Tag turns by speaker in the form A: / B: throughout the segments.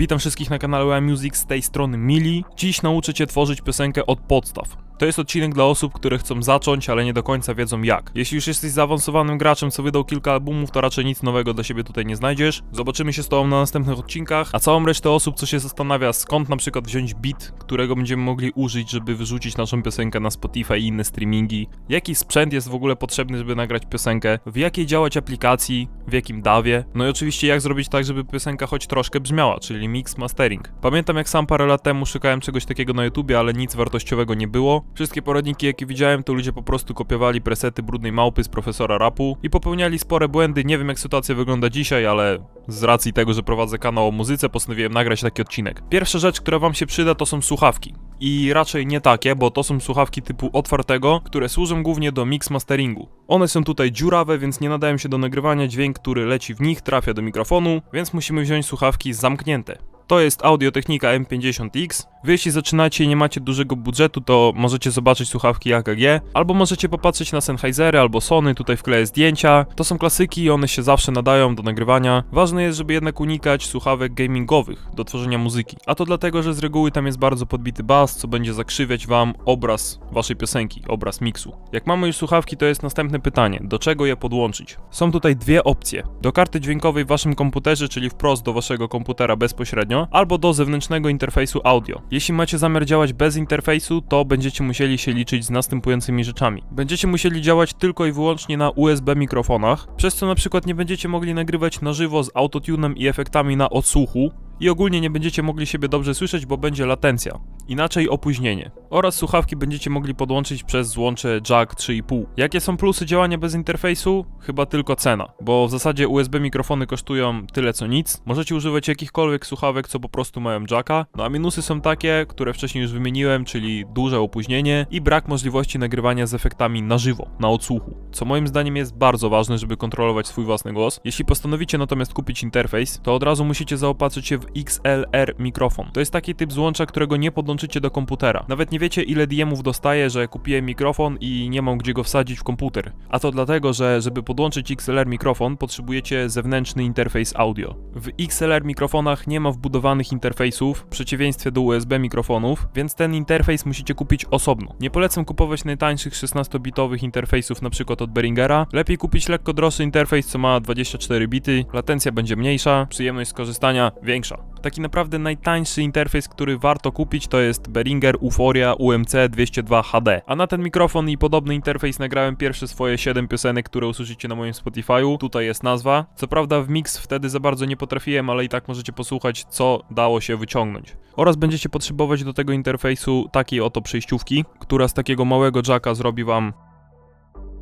A: Witam wszystkich na kanale Music z tej strony Mili. Dziś nauczę Cię tworzyć piosenkę od podstaw. To jest odcinek dla osób, które chcą zacząć, ale nie do końca wiedzą jak. Jeśli już jesteś zaawansowanym graczem, co wydał kilka albumów, to raczej nic nowego dla siebie tutaj nie znajdziesz. Zobaczymy się z Tobą na następnych odcinkach, a całą resztę osób, co się zastanawia, skąd na przykład wziąć beat, którego będziemy mogli użyć, żeby wyrzucić naszą piosenkę na Spotify i inne streamingi, jaki sprzęt jest w ogóle potrzebny, żeby nagrać piosenkę, w jakiej działać aplikacji, w jakim dawie, no i oczywiście jak zrobić tak, żeby piosenka choć troszkę brzmiała, czyli mix mastering. Pamiętam jak sam parę lat temu szukałem czegoś takiego na YouTubie, ale nic wartościowego nie było. Wszystkie poradniki jakie widziałem, to ludzie po prostu kopiowali presety brudnej małpy z profesora rapu i popełniali spore błędy. Nie wiem jak sytuacja wygląda dzisiaj, ale z racji tego, że prowadzę kanał o muzyce, postanowiłem nagrać taki odcinek. Pierwsza rzecz, która wam się przyda, to są słuchawki. I raczej nie takie, bo to są słuchawki typu otwartego, które służą głównie do mix masteringu. One są tutaj dziurawe, więc nie nadają się do nagrywania. Dźwięk, który leci w nich, trafia do mikrofonu, więc musimy wziąć słuchawki zamknięte. To jest Audio-Technika M50X. Wy jeśli zaczynacie i nie macie dużego budżetu, to możecie zobaczyć słuchawki AKG, albo możecie popatrzeć na Sennheisery albo Sony, tutaj wkleję zdjęcia. To są klasyki i one się zawsze nadają do nagrywania. Ważne jest, żeby jednak unikać słuchawek gamingowych do tworzenia muzyki. A to dlatego, że z reguły tam jest bardzo podbity bas, co będzie zakrzywiać wam obraz waszej piosenki, obraz miksu. Jak mamy już słuchawki, to jest następne pytanie, do czego je podłączyć? Są tutaj dwie opcje. Do karty dźwiękowej w waszym komputerze, czyli wprost do waszego komputera bezpośrednio, albo do zewnętrznego interfejsu audio. Jeśli macie zamiar działać bez interfejsu, to będziecie musieli się liczyć z następującymi rzeczami. Będziecie musieli działać tylko i wyłącznie na USB mikrofonach, przez co na przykład nie będziecie mogli nagrywać na żywo z autotunem i efektami na odsłuchu, i ogólnie nie będziecie mogli siebie dobrze słyszeć, bo będzie latencja. Inaczej opóźnienie. Oraz słuchawki będziecie mogli podłączyć przez złącze jack 3,5. Jakie są plusy działania bez interfejsu? Chyba tylko cena, bo w zasadzie USB mikrofony kosztują tyle co nic. Możecie używać jakichkolwiek słuchawek, co po prostu mają jacka. No a minusy są takie, które wcześniej już wymieniłem, czyli duże opóźnienie i brak możliwości nagrywania z efektami na żywo, na odsłuchu. Co moim zdaniem jest bardzo ważne, żeby kontrolować swój własny głos. Jeśli postanowicie natomiast kupić interfejs, to od razu musicie zaopatrzyć się w XLR mikrofon. To jest taki typ złącza, którego nie podłączycie do komputera. Nawet nie wiecie ile DM-ów dostaję, że kupiłem mikrofon i nie mam gdzie go wsadzić w komputer. A to dlatego, że żeby podłączyć XLR mikrofon, potrzebujecie zewnętrzny interfejs audio. W XLR mikrofonach nie ma wbudowanych interfejsów, w przeciwieństwie do USB mikrofonów, więc ten interfejs musicie kupić osobno. Nie polecam kupować najtańszych 16-bitowych interfejsów, przykład od Behringera. Lepiej kupić lekko droższy interfejs, co ma 24 bity, latencja będzie mniejsza, przyjemność skorzystania większa. Taki naprawdę najtańszy interfejs, który warto kupić, to jest Behringer Euphoria UMC 202 HD. A na ten mikrofon i podobny interfejs nagrałem pierwsze swoje 7 piosenek, które usłyszycie na moim Spotify'u. Tutaj jest nazwa. Co prawda w mix wtedy za bardzo nie potrafiłem, ale i tak możecie posłuchać, co dało się wyciągnąć. Oraz będziecie potrzebować do tego interfejsu takiej oto przejściówki, która z takiego małego jacka zrobi wam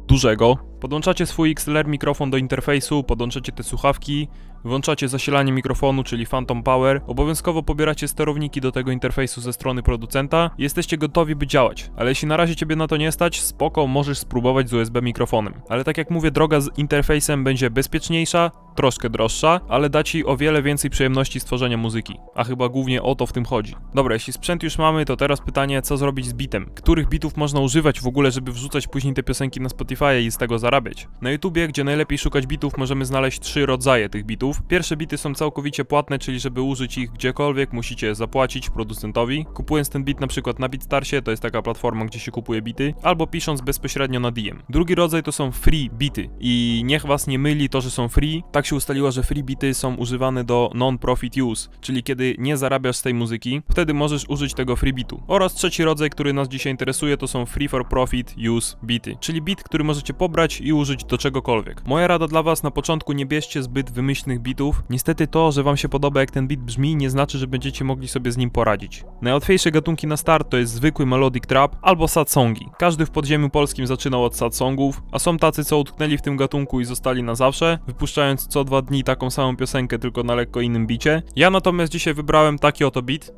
A: dużego. Podłączacie swój XLR mikrofon do interfejsu, podłączacie te słuchawki, włączacie zasilanie mikrofonu, czyli Phantom Power, obowiązkowo pobieracie sterowniki do tego interfejsu ze strony producenta i jesteście gotowi, by działać. Ale jeśli na razie ciebie na to nie stać, spoko, możesz spróbować z USB mikrofonem. Ale tak jak mówię, droga z interfejsem będzie bezpieczniejsza, troszkę droższa, ale da ci o wiele więcej przyjemności stworzenia muzyki. A chyba głównie o to w tym chodzi. Dobra, jeśli sprzęt już mamy, to teraz pytanie, co zrobić z bitem? Których bitów można używać w ogóle, żeby wrzucać później te piosenki na Spotify i z tego zarabiać? Na YouTubie, gdzie najlepiej szukać bitów, możemy znaleźć trzy rodzaje tych bitów. Pierwsze bity są całkowicie płatne, czyli żeby użyć ich gdziekolwiek, musicie zapłacić producentowi. Kupując ten bit na przykład na BitStarsie, to jest taka platforma, gdzie się kupuje bity, albo pisząc bezpośrednio na DM. Drugi rodzaj to są free bity i niech was nie myli to, że są free. Tak się ustaliło, że free bity są używane do non-profit use, czyli kiedy nie zarabiasz z tej muzyki, wtedy możesz użyć tego free bitu. Oraz trzeci rodzaj, który nas dzisiaj interesuje, to są free for profit use bity, czyli bit, który możecie pobrać i użyć do czegokolwiek. Moja rada dla was na początku nie bierzcie zbyt wymyślnych bitów. Niestety to, że wam się podoba jak ten bit brzmi, nie znaczy, że będziecie mogli sobie z nim poradzić. Najłatwiejsze gatunki na start to jest zwykły melodic trap albo sad songi. Każdy w podziemiu polskim zaczynał od sad songów, a są tacy, co utknęli w tym gatunku i zostali na zawsze, wypuszczając co dwa dni taką samą piosenkę, tylko na lekko innym bicie. Ja natomiast dzisiaj wybrałem taki oto beat.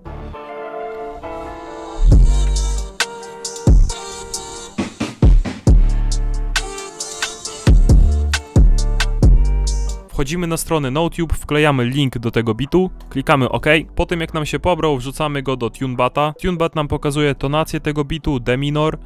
A: Wchodzimy na stronę NoTube, wklejamy link do tego bitu, klikamy OK. Po tym jak nam się pobrał, wrzucamy go do TuneBata. TuneBat nam pokazuje tonację tego bitu, D minor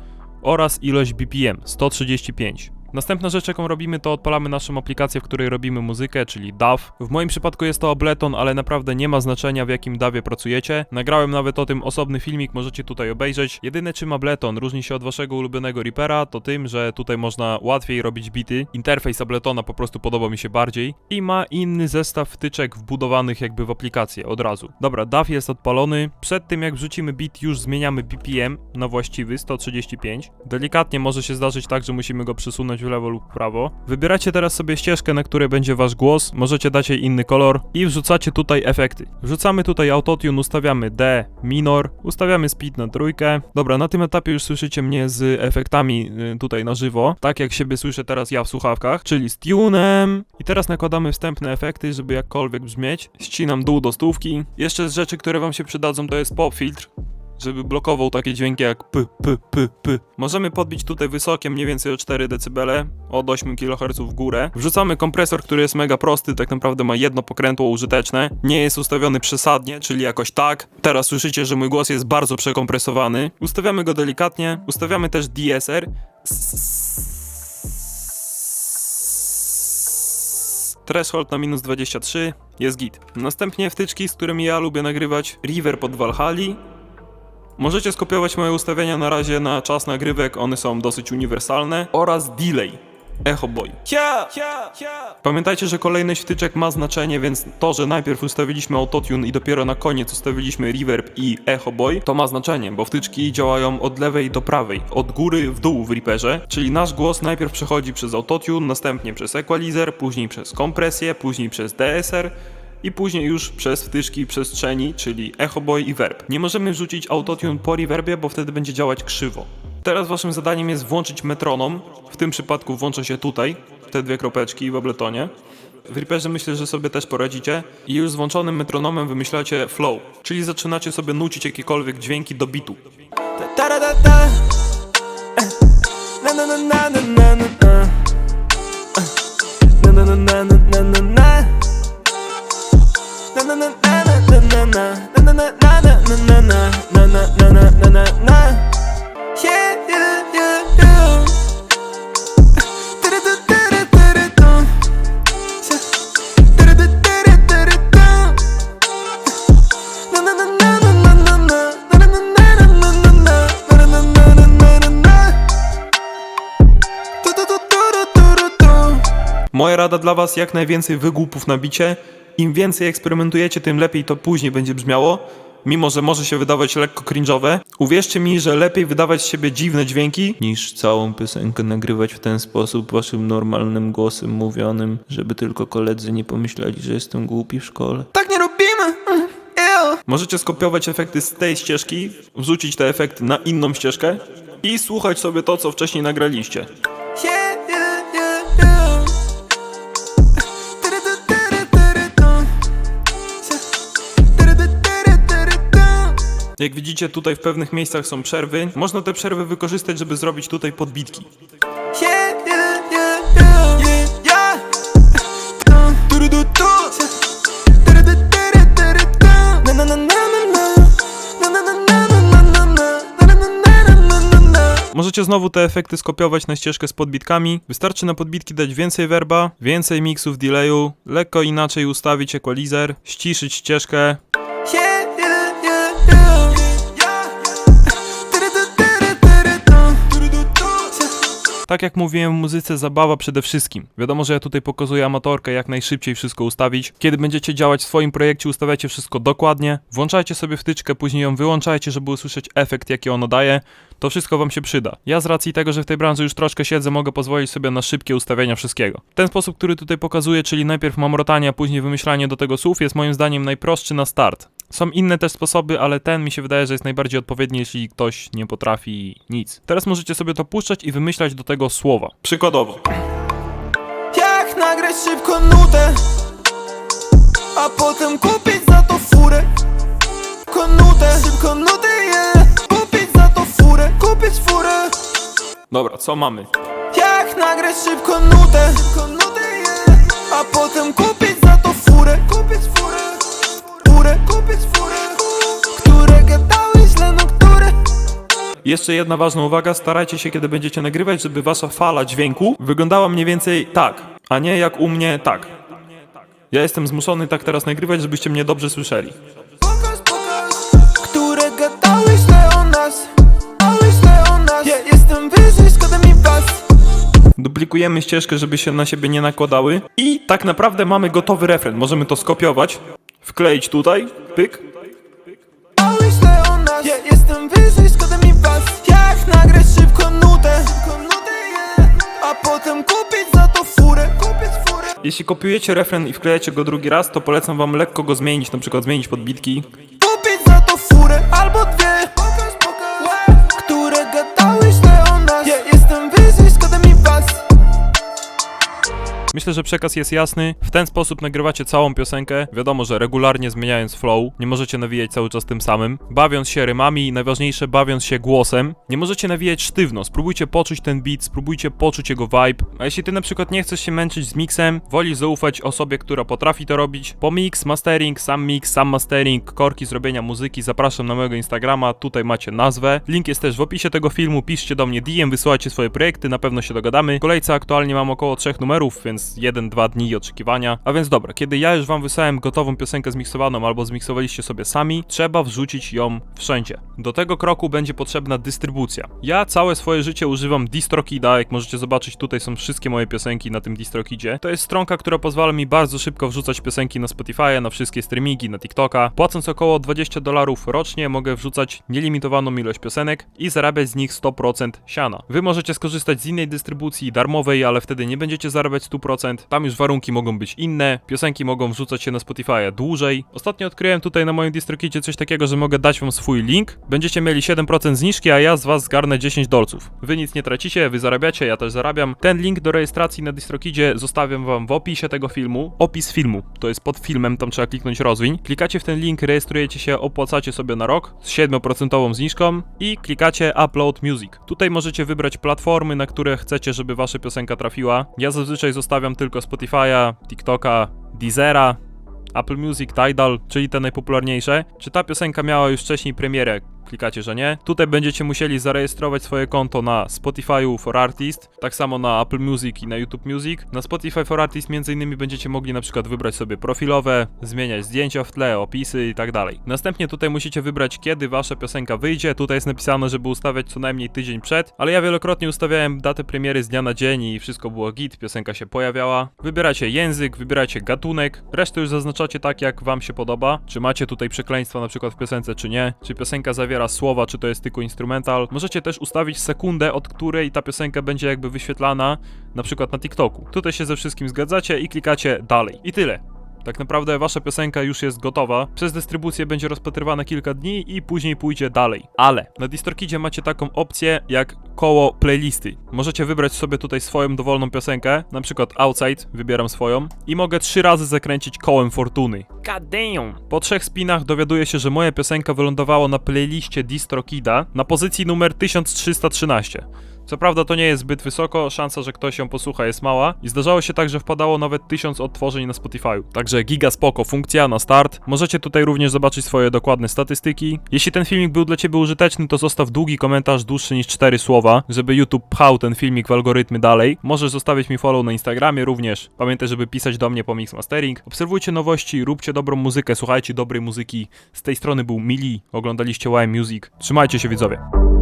A: oraz ilość BPM 135. Następna rzecz, jaką robimy, to odpalamy naszą aplikację, w której robimy muzykę, czyli DAW. W moim przypadku jest to Ableton, ale naprawdę nie ma znaczenia, w jakim DAWie pracujecie. Nagrałem nawet o tym osobny filmik, możecie tutaj obejrzeć. Jedyne czym Ableton różni się od waszego ulubionego Reapera, to tym, że tutaj można łatwiej robić bity. Interfejs Abletona po prostu podoba mi się bardziej i ma inny zestaw wtyczek wbudowanych jakby w aplikację od razu. Dobra, DAW jest odpalony. Przed tym jak wrzucimy bit już zmieniamy BPM na właściwy 135. Delikatnie może się zdarzyć tak, że musimy go przesunąć w lewo lub prawo. Wybieracie teraz sobie ścieżkę, na której będzie wasz głos, możecie dać jej inny kolor i wrzucacie tutaj efekty. Wrzucamy tutaj autotune, ustawiamy D minor, ustawiamy speed na trójkę. Dobra, na tym etapie już słyszycie mnie z efektami y, tutaj na żywo, tak jak siebie słyszę teraz ja w słuchawkach, czyli z tunem. I teraz nakładamy wstępne efekty, żeby jakkolwiek brzmieć. Ścinam dół do stówki. Jeszcze z rzeczy, które wam się przydadzą, to jest pop filtr żeby blokował takie dźwięki jak p, p, p, p. Możemy podbić tutaj wysokie, mniej więcej o 4 dB, od 8 kHz w górę. Wrzucamy kompresor, który jest mega prosty, tak naprawdę ma jedno pokrętło użyteczne. Nie jest ustawiony przesadnie, czyli jakoś tak. Teraz słyszycie, że mój głos jest bardzo przekompresowany. Ustawiamy go delikatnie, ustawiamy też DSR. Threshold na minus 23, jest git. Następnie wtyczki, z którymi ja lubię nagrywać, Reverb od Valhalla, Możecie skopiować moje ustawienia na razie na czas nagrywek, one są dosyć uniwersalne. Oraz delay. Echo Boy. Pamiętajcie, że kolejność wtyczek ma znaczenie, więc to, że najpierw ustawiliśmy autotune i dopiero na koniec ustawiliśmy reverb i echo boy, to ma znaczenie, bo wtyczki działają od lewej do prawej, od góry w dół w Reaperze, czyli nasz głos najpierw przechodzi przez autotune, następnie przez equalizer, później przez kompresję, później przez DSR, i później już przez wtyczki przestrzeni, czyli Echo Boy i Verb. Nie możemy wrzucić autotune po reverbie, bo wtedy będzie działać krzywo. Teraz waszym zadaniem jest włączyć metronom. W tym przypadku włącza się tutaj, te dwie kropeczki w Abletonie. W Reaperze myślę, że sobie też poradzicie. I już z włączonym metronomem wymyślacie flow, czyli zaczynacie sobie nucić jakiekolwiek dźwięki do bitu.
B: Da da da da.
A: Moja rada dla was, jak najwięcej wygłupów na bicie. Im więcej eksperymentujecie, tym lepiej to później będzie brzmiało. Mimo, że może się wydawać lekko cringe'owe, uwierzcie mi, że lepiej wydawać z siebie dziwne dźwięki, niż całą piosenkę nagrywać w ten sposób waszym normalnym głosem mówionym, żeby tylko koledzy nie pomyśleli, że jestem głupi w szkole.
B: Tak nie robimy. Ew.
A: Możecie skopiować efekty z tej ścieżki, wrzucić te efekty na inną ścieżkę i słuchać sobie to, co wcześniej nagraliście. Jak widzicie, tutaj w pewnych miejscach są przerwy. Można te przerwy wykorzystać, żeby zrobić tutaj podbitki.
B: Yeah, yeah, yeah, yeah. Yeah, yeah. Du-du-du-du. Du-du-du-du-du-du-du. Na, na, na, na, na, na. Na, na, na, na, na, na, na, na. Na, na, na, na, na, na, na.
A: Możecie znowu te efekty skopiować na ścieżkę z podbitkami. Wystarczy na podbitki dać więcej werba, więcej miksów delayu, lekko inaczej ustawić equalizer, ściszyć ścieżkę. Tak jak mówiłem w muzyce, zabawa przede wszystkim. Wiadomo, że ja tutaj pokazuję amatorkę, jak najszybciej wszystko ustawić. Kiedy będziecie działać w swoim projekcie, ustawiacie wszystko dokładnie, włączajcie sobie wtyczkę, później ją wyłączajcie, żeby usłyszeć efekt, jaki ono daje. To wszystko wam się przyda. Ja z racji tego, że w tej branży już troszkę siedzę, mogę pozwolić sobie na szybkie ustawienia wszystkiego. Ten sposób, który tutaj pokazuję, czyli najpierw mamrotanie, a później wymyślanie do tego słów, jest moim zdaniem najprostszy na start. Są inne też sposoby, ale ten mi się wydaje, że jest najbardziej odpowiedni, jeśli ktoś nie potrafi nic. Teraz możecie sobie to puszczać i wymyślać do tego słowa. Przykładowo.
B: Jak nagrać szybko nutę A potem kupić za to furę Konutę, szybko nutę, yeah Kupić za to furę, kupić furę
A: Dobra, co mamy?
B: Jak nagrać szybko nutę Szybko nutę, yeah A potem kupić
A: Jeszcze jedna ważna uwaga, starajcie się kiedy będziecie nagrywać, żeby wasza fala dźwięku wyglądała mniej więcej tak, a nie jak u mnie tak. Ja jestem zmuszony tak teraz nagrywać, żebyście mnie dobrze słyszeli.
B: Pokaż, pokaż Które o nas Ale o nas Ja jestem wyżej, szkoda mi was
A: Duplikujemy ścieżkę, żeby się na siebie nie nakładały. I tak naprawdę mamy gotowy refren. Możemy to skopiować, wkleić tutaj, pyk. Jeśli kopiujecie refren i wklejacie go drugi raz, to polecam wam lekko go zmienić, na przykład zmienić podbitki. Myślę, że przekaz jest jasny. W ten sposób nagrywacie całą piosenkę. Wiadomo, że regularnie zmieniając flow, nie możecie nawijać cały czas tym samym. Bawiąc się rymami i najważniejsze, bawiąc się głosem. Nie możecie nawijać sztywno. Spróbujcie poczuć ten beat, spróbujcie poczuć jego vibe. A jeśli ty na przykład nie chcesz się męczyć z mixem, wolisz zaufać osobie, która potrafi to robić, po mix, mastering, sam mix, sam mastering, korki zrobienia muzyki, zapraszam na mojego Instagrama, tutaj macie nazwę. Link jest też w opisie tego filmu, piszcie do mnie DM, wysyłajcie swoje projekty, na pewno się dogadamy. W kolejce aktualnie mam około trzech numerów, więc 1-2 dni oczekiwania. A więc dobra, kiedy ja już wam wysłałem gotową piosenkę zmiksowaną albo zmiksowaliście sobie sami, trzeba wrzucić ją wszędzie. Do tego kroku będzie potrzebna dystrybucja. Ja całe swoje życie używam DistroKida, jak możecie zobaczyć tutaj są wszystkie moje piosenki na tym DistroKidzie. To jest stronka, która pozwala mi bardzo szybko wrzucać piosenki na Spotify, na wszystkie streamingi, na TikToka. Płacąc około 20 dolarów rocznie mogę wrzucać nielimitowaną ilość piosenek i zarabiać z nich 100% siana. Wy możecie skorzystać z innej dystrybucji, darmowej, ale wtedy nie będziecie zarabiać 100%. Tam już warunki mogą być inne, piosenki mogą wrzucać się na Spotify dłużej. Ostatnio odkryłem tutaj na moim DistroKidzie coś takiego, że mogę dać wam swój link. Będziecie mieli 7% zniżki, a ja z was zgarnę 10 dolców. Wy nic nie tracicie, wy zarabiacie, ja też zarabiam. Ten link do rejestracji na DistroKidzie zostawiam wam w opisie tego filmu. Opis filmu, to jest pod filmem, tam trzeba kliknąć rozwiń. Klikacie w ten link, rejestrujecie się, opłacacie sobie na rok z 7% zniżką i klikacie Upload Music. Tutaj możecie wybrać platformy, na które chcecie, żeby wasza piosenka trafiła. Ja zazwyczaj zostawiam tylko Spotify'a, TikToka, Deezera, Apple Music, Tidal, czyli te najpopularniejsze. Czy ta piosenka miała już wcześniej premierę? Klikacie, że nie. Tutaj będziecie musieli zarejestrować swoje konto na Spotify for Artist, tak samo na Apple Music i na YouTube Music. Na Spotify for Artist między innymi będziecie mogli na przykład wybrać sobie profilowe, zmieniać zdjęcia w tle, opisy i tak dalej. Następnie tutaj musicie wybrać kiedy wasza piosenka wyjdzie. Tutaj jest napisane, żeby ustawiać co najmniej tydzień przed, ale ja wielokrotnie ustawiałem datę premiery z dnia na dzień i wszystko było git, piosenka się pojawiała. Wybieracie język, wybieracie gatunek, resztę już zaznaczacie tak jak wam się podoba. Czy macie tutaj przekleństwa na przykład w piosence czy nie, czy piosenka zawiera słowa, czy to jest tylko instrumental. Możecie też ustawić sekundę, od której ta piosenka będzie jakby wyświetlana, na przykład na TikToku. Tutaj się ze wszystkim zgadzacie i klikacie dalej. I tyle. Tak naprawdę wasza piosenka już jest gotowa. Przez dystrybucję będzie rozpatrywana kilka dni i później pójdzie dalej. Ale na DistroKidzie macie taką opcję jak koło playlisty. Możecie wybrać sobie tutaj swoją dowolną piosenkę, na przykład Outside, wybieram swoją i mogę trzy razy zakręcić kołem fortuny. Damn. Po trzech spinach dowiaduję się, że moja piosenka wylądowała na playliście DistroKida na pozycji numer 1313. Co prawda to nie jest zbyt wysoko, szansa, że ktoś ją posłucha jest mała i zdarzało się tak, że wpadało nawet 1000 odtworzeń na Spotify. Także giga spoko funkcja na start. Możecie tutaj również zobaczyć swoje dokładne statystyki. Jeśli ten filmik był dla ciebie użyteczny, to zostaw długi komentarz dłuższy niż 4 słowa, żeby YouTube pchał ten filmik w algorytmy dalej. Możesz zostawić mi follow na Instagramie również. Pamiętaj, żeby pisać do mnie po Mix Mastering. Obserwujcie nowości, róbcie dobrą muzykę, słuchajcie dobrej muzyki. Z tej strony był Mili, oglądaliście Y Music. Trzymajcie się widzowie.